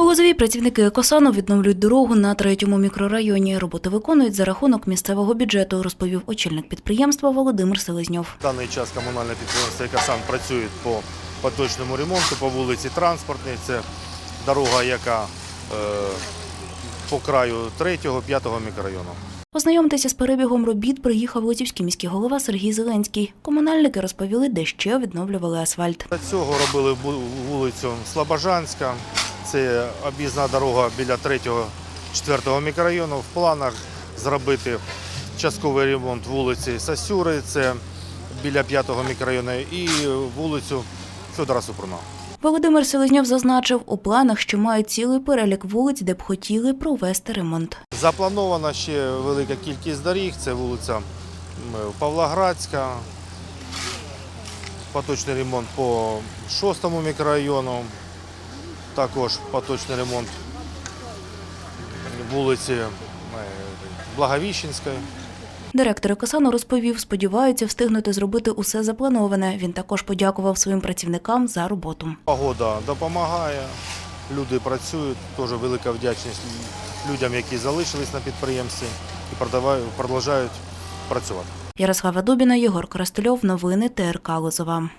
У працівники Екосану відновлюють дорогу на третьому мікрорайоні. Роботи виконують за рахунок місцевого бюджету, розповів очільник підприємства Володимир Селезньов. В даний час комунальне підприємство «Екосан» працює по поточному ремонту по вулиці Транспортній. Це дорога, яка е, по краю 3-5 мікрорайону. Ознайомитися з перебігом робіт приїхав Лозівський міський голова Сергій Зеленський. Комунальники розповіли, де ще відновлювали асфальт. До цього робили вулицю Слобожанська. Це об'їзна дорога біля 3-4 мікрорайону. В планах зробити частковий ремонт вулиці Сасюри, це біля 5 мікрорайону, і вулицю Федора Супруна. Володимир Селезньов зазначив, у планах, що мають цілий перелік вулиць, де б хотіли провести ремонт. Запланована ще велика кількість доріг. Це вулиця Павлоградська, поточний ремонт по 6 мікрорайону, також поточний ремонт вулиці е, Благовіщенської. Директор Екосану розповів, сподіваються встигнути зробити усе заплановане. Він також подякував своїм працівникам за роботу. Погода допомагає, люди працюють. Теж велика вдячність людям, які залишились на підприємстві і продовжують працювати. Ярослава Дубіна, Єгор Коростельов. Новини ТРК Лозова.